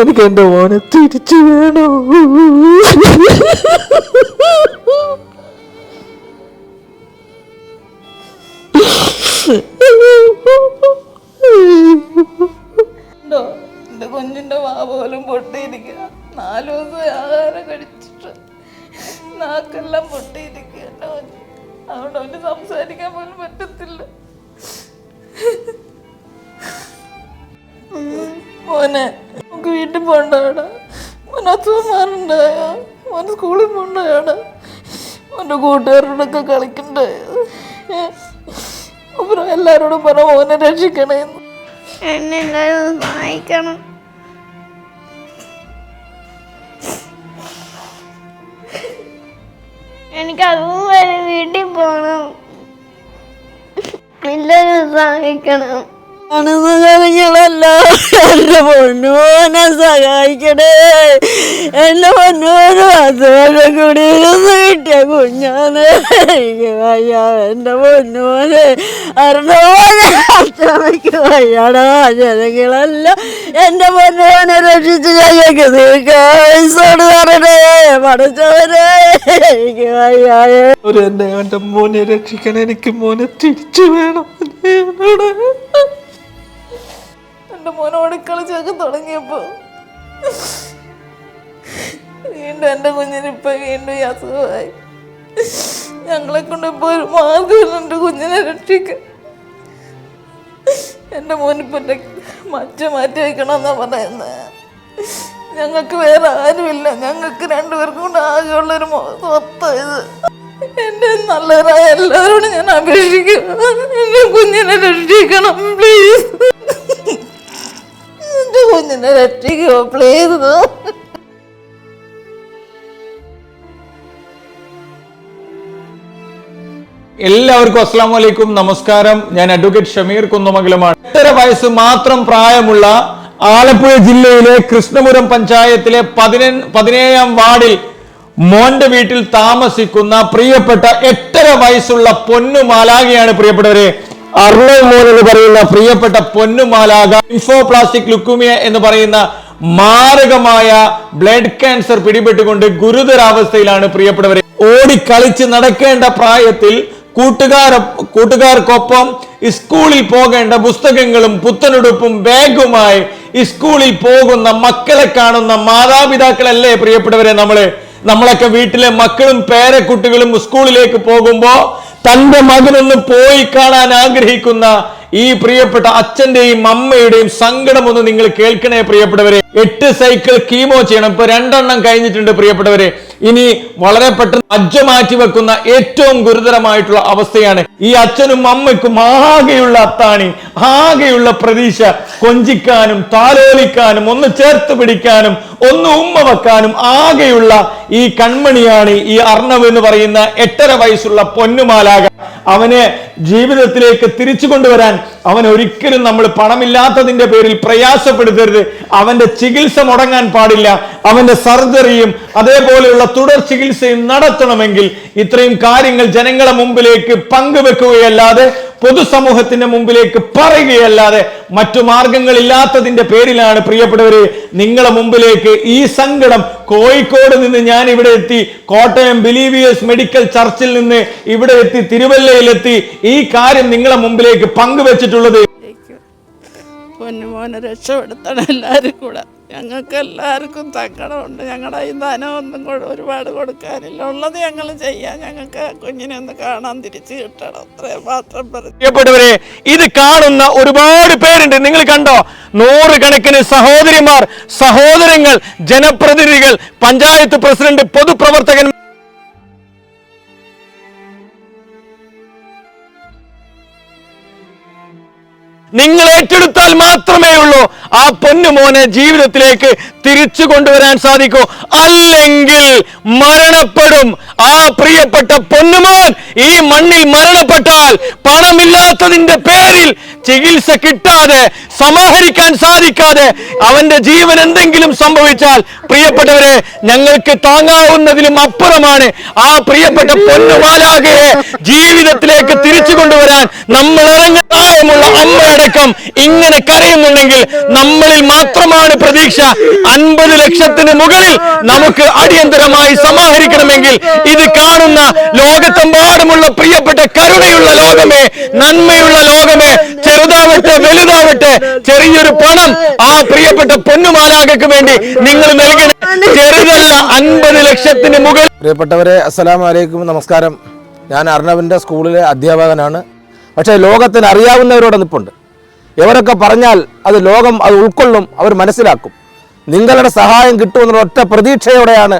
എനിക്ക് എന്റെ മോനെ തിരിച്ചു വേണോ? ഉണ്ടോ? എന്റെ കുഞ്ഞിന്റെ വാ പോലും പൊട്ടിയിരിക്കുക. നാലു ദിവസം ആഹാരം കഴിച്ചിട്ട് നാക്കെല്ലാം പൊട്ടിയിരിക്കുക. അതുകൊണ്ട് അവന് സംസാരിക്കാൻ പോലും പറ്റത്തില്ല. മോനെ. നമുക്ക് വീട്ടിൽ പോണ്ടാടാ മോൻ അസുഖം മോൻ സ്കൂളിൽ പോണ്ടായോടാ മോന്റെ കൂട്ടുകാരോടൊക്കെ കളിക്കണ്ടായ അപ്പുറം എല്ലാരോടും പറ മോനെ രക്ഷിക്കണേന്ന് എന്നെ എല്ലാവരും ഒന്ന് സഹായിക്കണം. എനിക്ക് അതും വീട്ടിൽ പോകണം. എല്ലാവരും സഹായിക്കണം. അണുമകളല്ല എന്റെ പൊന്നുമോനെ സഹായിക്കണേ. എന്റെ പൊന്നുമോന് അതുപോലെ കുടിയിലൊന്ന് കിട്ടിയ കുഞ്ഞാണ്. വയ്യ എന്റെ പൊന്നുമോന്. അരണമോനെ വയ്യാടാ. ജനങ്ങളല്ല എന്റെ പൊന്നുമോനെ രക്ഷിച്ച് ഞങ്ങൾക്ക് ഒരു എന്റെ മോനെ രക്ഷിക്കാൻ എനിക്ക് മോനെ തിരിച്ചു വേണം. എന്റെ മോനോട് കളിച്ചൊക്കെ തുടങ്ങിയപ്പോൾ വീണ്ടും എന്റെ കുഞ്ഞിന് ഇപ്പൊ വീണ്ടും അസുഖമായി. ഞങ്ങളെ കൊണ്ട് ഇപ്പൊ ഒരു മാർഗമില്ല കുഞ്ഞിനെ രക്ഷിക്കാൻ. എന്റെ മോനിപ്പോ മച്ച മാറ്റി വയ്ക്കണമെന്നാണ് പറയുന്നത് ഞങ്ങൾക്ക് വേറെ ആരുമില്ല. ഞങ്ങൾക്ക് രണ്ടുപേർക്കും കൂടെ ആകെയുള്ളൊരു സ്വത്താ ഇത്. എന്റെ നല്ലവരായ എല്ലാവരോടും ഞാൻ അപേക്ഷിക്കും എന്റെ കുഞ്ഞിനെ രക്ഷിക്കണം പ്ലീസ് കുഞ്ഞിനെ രക്ഷിക്കോ പ്ലീസ് എല്ലാവർക്കും അസ്സാം വലൈക്കും നമസ്കാരം. ഞാൻ അഡ്വക്കേറ്റ് ഷമീർ കുന്നമംഗലമാണ്. എട്ടര വയസ്സ് മാത്രം പ്രായമുള്ള ആലപ്പുഴ ജില്ലയിലെ കൃഷ്ണപുരം പഞ്ചായത്തിലെ പതിന പതിനേഴാം വാർഡിൽ മോന്റെ വീട്ടിൽ താമസിക്കുന്ന പ്രിയപ്പെട്ട എട്ടര വയസ്സുള്ള പൊന്നു മാലാകയാണ് പ്രിയപ്പെട്ടവരെ. അർണവ് മോൻ എന്ന് പറയുന്ന പ്രിയപ്പെട്ട പൊന്നുമാലാക ഇൻഫോ ഇൻഫോപ്ലാസ്റ്റിക് ലുക്കുമിയ എന്ന് പറയുന്ന മാരകമായ ബ്ലഡ് ക്യാൻസർ പിടിപെട്ടുകൊണ്ട് ഗുരുതരാവസ്ഥയിലാണ് പ്രിയപ്പെട്ടവരെ. ഓടിക്കളിച്ച് നടക്കേണ്ട പ്രായത്തിൽ കൂട്ടുകാര കൂട്ടുകാർക്കൊപ്പം സ്കൂളിൽ പോകേണ്ട പുസ്തകങ്ങളും പുത്തനുടുപ്പും ബാഗുമായി സ്കൂളിൽ പോകുന്ന മക്കളെ കാണുന്ന മാതാപിതാക്കളല്ലേ പ്രിയപ്പെട്ടവരെ നമ്മൾ? നമ്മളൊക്കെ വീട്ടിലെ മക്കളും പേരക്കുട്ടികളും സ്കൂളിലേക്ക് പോകുമ്പോ തന്റെ മകനൊന്ന് പോയി കാണാൻ ആഗ്രഹിക്കുന്ന ഈ പ്രിയപ്പെട്ട അച്ഛന്റെയും അമ്മയുടെയും സങ്കടം ഒന്ന് നിങ്ങൾ കേൾക്കണേ പ്രിയപ്പെട്ടവരെ. എട്ട് സൈക്കിൾ കീമോ ചെയ്യണം. ഇപ്പൊ രണ്ടെണ്ണം കഴിഞ്ഞിട്ടുണ്ട് പ്രിയപ്പെട്ടവരെ. ഇനി വളരെ പെട്ടെന്ന് അജ്ജ മാറ്റി വെക്കുന്ന ഏറ്റവും ഗുരുതരമായിട്ടുള്ള അവസ്ഥയാണ് ഈ അച്ഛനും അമ്മയ്ക്കും ആകെയുള്ള അത്താണി ആകെയുള്ള പ്രതീക്ഷ. കൊഞ്ചിക്കാനും താലോലിക്കാനും ഒന്ന് ചേർത്ത് പിടിക്കാനും ഒന്ന് ഉമ്മ വെക്കാനും ആകെയുള്ള ഈ കൺമണിയാണ് ഈ അർണവ് എന്ന് പറയുന്ന എട്ടര വയസ്സുള്ള പൊന്നുമാലാക അവനെ ജീവിതത്തിലേക്ക് തിരിച്ചു കൊണ്ടുവരാൻ അവൻ ഒരിക്കലും നമ്മൾ പണമില്ലാത്തതിന്റെ പേരിൽ പ്രയാസപ്പെടുത്തരുത്. അവന്റെ ചികിത്സ മുടങ്ങാൻ പാടില്ല. അവന്റെ സർജറിയും അതേപോലെയുള്ള തുടർ ചികിത്സയും നടത്തണമെങ്കിൽ ഇത്രയും കാര്യങ്ങൾ ജനങ്ങളെ മുമ്പിലേക്ക് പങ്കുവെക്കുകയല്ലാതെ പൊതുസമൂഹത്തിന്റെ മുമ്പിലേക്ക് പറയുകയല്ലാതെ മറ്റു മാർഗങ്ങളില്ലാത്തതിന്റെ പേരിലാണ് പ്രിയപ്പെട്ടവരെ നിങ്ങളെ മുമ്പിലേക്ക് ഈ സങ്കടം കോഴിക്കോട് നിന്ന് ഞാൻ ഇവിടെ എത്തി കോട്ടയം ബിലീവിയേഴ്സ് മെഡിക്കൽ ചർച്ചിൽ നിന്ന് ഇവിടെ എത്തി തിരുവല്ലയിലെത്തി ഈ കാര്യം നിങ്ങളെ മുമ്പിലേക്ക് പങ്കുവെച്ചിട്ടുള്ളത് പൊന്നുമോനെ രക്ഷപ്പെടുത്തണം എല്ലാവരും കൂടെ. ഞങ്ങൾക്ക് എല്ലാവർക്കും സങ്കടമുണ്ട്. ഞങ്ങളുടെ ഈ ധനമൊന്നും കൂടെ ഒരുപാട് കൊടുക്കാനില്ല. ഉള്ളത് ഞങ്ങൾ ചെയ്യാം. ഞങ്ങൾക്ക് കുഞ്ഞിനെ ഒന്ന് കാണാൻ തിരിച്ചു കിട്ടണം. അത്രയും മാത്രം പറഞ്ഞു പ്രിയപ്പെട്ടവരെ ഇത് കാണുന്ന ഒരുപാട് പേരുണ്ട്. നിങ്ങൾ കണ്ടോ? നൂറുകണക്കിന് സഹോദരിമാർ സഹോദരങ്ങൾ ജനപ്രതിനിധികൾ പഞ്ചായത്ത് പ്രസിഡന്റ് പൊതുപ്രവർത്തകൻ നിങ്ങൾ ഏറ്റെടുത്താൽ മാത്രമേ ഉള്ളൂ. ആ പൊന്നുമോനെ ജീവിതത്തിലേക്ക് തിരിച്ചു കൊണ്ടുവരാൻ സാധിക്കൂ. അല്ലെങ്കിൽ മരണപ്പെടും. ആ പ്രിയപ്പെട്ട പൊന്നുമോൻ ഈ മണ്ണിൽ മരണപ്പെട്ടാൽ പണമില്ലാത്തതിന്റെ പേരിൽ ചികിത്സ കിട്ടാതെ സമാഹരിക്കാൻ സാധിക്കാതെ അവന്റെ ജീവൻ എന്തെങ്കിലും സംഭവിച്ചാൽ പ്രിയപ്പെട്ടവരെ ഞങ്ങൾക്ക് താങ്ങാവുന്നതിലും അപ്പുറമാണ് ആ പ്രിയപ്പെട്ട പൊന്നുമാലാകയെ ജീവിതത്തിലേക്ക് തിരിച്ചു കൊണ്ടുവരാൻ നമ്മൾ ഇറങ്ങ പ്രായമുള്ള അമ്മയടക്കം ഇങ്ങനെ കരയുന്നുണ്ടെങ്കിൽ നമ്മളിൽ മാത്രമാണ് പ്രതീക്ഷ. അൻപത് ലക്ഷത്തിന് മുകളിൽ നമുക്ക് അടിയന്തരമായി സമാഹരിക്കണമെങ്കിൽ ഇത് കാണുന്ന ലോകത്തെമ്പാടുമുള്ള പ്രിയപ്പെട്ട കരുണയുള്ള ലോകമേ നന്മയുള്ള ലോകമേ ചെറുതാവട്ടെ വലുതാവട്ടെ ചെറിയൊരു പണം ആ പ്രിയപ്പെട്ട പൊന്നുമാലാകക്ക് വേണ്ടി നിങ്ങൾ നൽകണം. ചെറുതല്ല അൻപത് ലക്ഷത്തിന് മുകളിൽ. പ്രിയപ്പെട്ടവരെ അസ്സലാമു അലൈക്കും നമസ്കാരം. ഞാൻ അർണവിന്റെ സ്കൂളിലെ അധ്യാപകനാണ്. പക്ഷേ ലോകത്തിന് അറിയാവുന്നവരോട് നിപ്പുണ്ട് എവരൊക്കെ പറഞ്ഞാൽ അത് ലോകം അത് ഉൾക്കൊള്ളും അവർ മനസ്സിലാക്കും. നിങ്ങളുടെ സഹായം കിട്ടുമെന്നുള്ള ഒറ്റ പ്രതീക്ഷയോടെയാണ്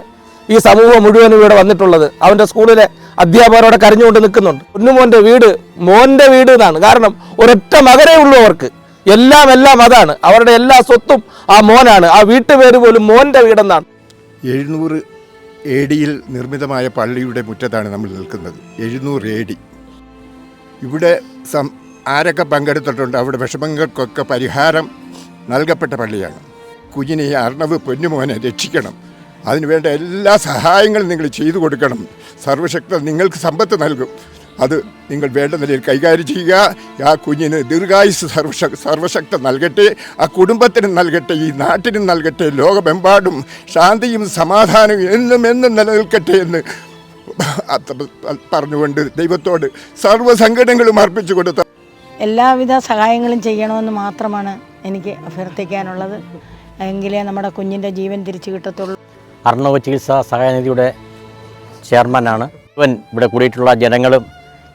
ഈ സമൂഹം മുഴുവനും ഇവിടെ വന്നിട്ടുള്ളത്. അവന്റെ സ്കൂളിലെ അധ്യാപകരോടെ കരഞ്ഞുകൊണ്ട് നിൽക്കുന്നുണ്ട്. കുഞ്ഞുമോന്റെ വീട് മോന്റെ വീട് എന്നാണ്. കാരണം ഒരൊറ്റ മകനേ ഉള്ളൂ അവർക്ക്. എല്ലാം എല്ലാം അതാണ്. അവരുടെ എല്ലാ സ്വത്തും ആ മോനാണ്. ആ വീട്ടുപേര് പോലും മോന്റെ വീടെന്നാണ്. എഴുന്നൂറ് എ ഡിയിൽ നിർമ്മിതമായ പള്ളിയുടെ മുറ്റത്താണ് നമ്മൾ നിൽക്കുന്നത്. എഴുന്നൂറ് എ ഡി ഇവിടെ സം ആരൊക്കെ പങ്കെടുത്തിട്ടുണ്ട്? അവിടെ വിഷമങ്ങൾക്കൊക്കെ പരിഹാരം നൽകപ്പെട്ട പള്ളിയാണ്. കുഞ്ഞിനെ അർണവ് പൊന്നുമോനെ രക്ഷിക്കണം. അതിനുവേണ്ട എല്ലാ സഹായങ്ങളും നിങ്ങൾ ചെയ്തു കൊടുക്കണം. സർവശക്ത നിങ്ങൾക്ക് സമ്പത്ത് നൽകും. അത് നിങ്ങൾ വേണ്ട നിലയിൽ കൈകാര്യം ചെയ്യുക. ആ കുഞ്ഞിന് ദീർഘായുസ് സർവശ സർവശക്ത നൽകട്ടെ. ആ കുടുംബത്തിനും നൽകട്ടെ. ഈ നാട്ടിനും നൽകട്ടെ. ലോകമെമ്പാടും ശാന്തിയും സമാധാനവും എന്നും എന്നും നിലനിൽക്കട്ടെ എന്ന് പറഞ്ഞുകൊണ്ട് ദൈവത്തോട് സർവസങ്കടങ്ങളും അർപ്പിച്ചു കൊടുത്ത എല്ലാവിധ സഹായങ്ങളും ചെയ്യണമെന്ന് മാത്രമാണ് എനിക്ക് അഭ്യർത്ഥിക്കാനുള്ളത്. എങ്കിലേ നമ്മുടെ കുഞ്ഞിന്റെ ജീവൻ തിരിച്ചു കിട്ടത്തുള്ളൂ. അർണവ ചികിത്സാ സഹായനിധിയുടെ ചെയർമാനാണ്. ഇവൻ ഇവിടെ കൂടിയിട്ടുള്ള ജനങ്ങളും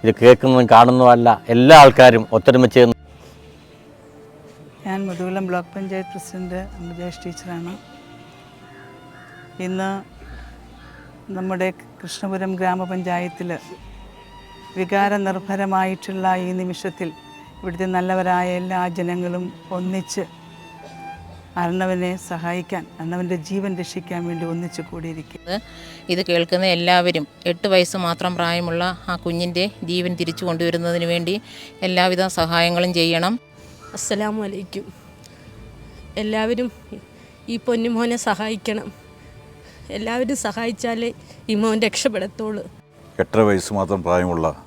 ഇത് കേൾക്കുന്നതും കാണുന്നതുമല്ല എല്ലാ ആൾക്കാരും ഒത്തൊരുമിച്ച് ഞാൻ മുതുകുളം ബ്ലോക്ക് പഞ്ചായത്ത് പ്രസിഡന്റ് അമൃതേഷ് ടീച്ചറാണ്. ഇന്ന് നമ്മുടെ കൃഷ്ണപുരം ഗ്രാമപഞ്ചായത്തിൽ വികാരനിർഭരമായിട്ടുള്ള ഈ നിമിഷത്തിൽ ഇവിടുത്തെ നല്ലവരായ എല്ലാ ജനങ്ങളും ഒന്നിച്ച് അർണവനെ സഹായിക്കാൻ അർണവന്റെ ജീവൻ രക്ഷിക്കാൻ വേണ്ടി ഒന്നിച്ച് കൂടിയിരിക്കുന്നത് ഇത് കേൾക്കുന്ന എല്ലാവരും എട്ട് വയസ്സ് മാത്രം പ്രായമുള്ള ആ കുഞ്ഞിന്റെ ജീവൻ തിരിച്ചു കൊണ്ടുവരുന്നതിന് വേണ്ടി എല്ലാവിധ സഹായങ്ങളും ചെയ്യണം. അസ്സലാമു അലൈക്കും എല്ലാവരും ഈ പൊന്നുമോനെ സഹായിക്കണം. എല്ലാവരും സഹായിച്ചാലേ ഈ മോൻ രക്ഷപ്പെടത്തുള്ളൂ. എട്ടര വയസ്സ് മാത്രം പ്രായമുള്ള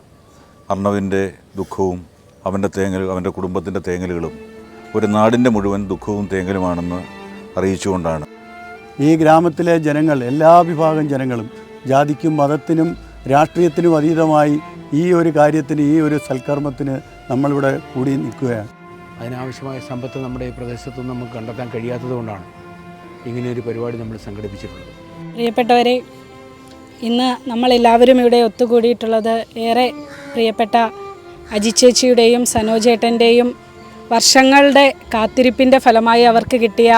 അർണവിന്റെ ദുഃഖവും അവന്റെ തേങ്ങൽ അവന്റെ കുടുംബത്തിന്റെ തേങ്ങലുകളും ഒരു നാടിന്റെ മുഴുവൻ ദുഃഖവും തേങ്ങലുമാണെന്ന് അറിയിച്ചുകൊണ്ടാണ്. ഈ ഗ്രാമത്തിലെ ജനങ്ങൾ എല്ലാ വിഭാഗം ജനങ്ങളും ജാതിക്കും മതത്തിനും രാഷ്ട്രീയത്തിനും അതീതമായി ഈ ഒരു കാര്യത്തിന് ഈ ഒരു സൽക്കർമ്മത്തിന് നമ്മളിവിടെ കൂടി നിൽക്കുകയാണ്. അതിനാവശ്യമായ സമ്പത്ത് നമ്മുടെ ഈ പ്രദേശത്തൊന്നും നമുക്ക് കണ്ടെത്താൻ കഴിയാത്തതുകൊണ്ടാണ് ഇങ്ങനെയൊരു പരിപാടി നമ്മൾ സംഘടിപ്പിച്ചിട്ടുള്ളത്. പ്രിയപ്പെട്ടവരെ ഇന്ന് നമ്മളെല്ലാവരും ഇവിടെ ഒത്തുകൂടിയിട്ടുള്ളത് ഏറെ പ്രിയപ്പെട്ട അജിച്ചേച്ചിയുടെയും സനോജേട്ടന്റെയും വർഷങ്ങളുടെ കാത്തിരിപ്പിന്റെ ഫലമായി അവർക്ക് കിട്ടിയ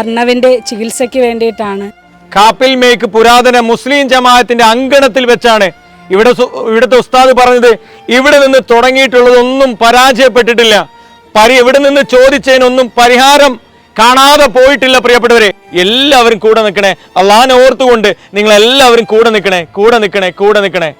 അർണവിന്റെ ചികിത്സയ്ക്ക് വേണ്ടിയിട്ടാണ്. കാപ്പിൽ മേക്ക് പുരാതന മുസ്ലിം ജമാഅത്തിന്റെ അങ്കണത്തിൽ വെച്ചാണ് ഇവിടെ ഇവിടുത്തെ ഉസ്താദ് പറഞ്ഞത് ഇവിടെ നിന്ന് തുടങ്ങിയിട്ടുള്ളതൊന്നും പരാജയപ്പെട്ടിട്ടില്ല. പരി ഇവിടെ നിന്ന് ചോദിച്ചതിനൊന്നും പരിഹാരം കാണാതെ പോയിട്ടില്ല പ്രിയപ്പെട്ടവരെ. എല്ലാവരും കൂടെ നിൽക്കണേ. അള്ളാഹാനെ ഓർത്തുകൊണ്ട് നിങ്ങൾ എല്ലാവരും കൂടെ നിൽക്കണേ കൂടെ നിൽക്കണേ കൂടെ നിൽക്കണേ.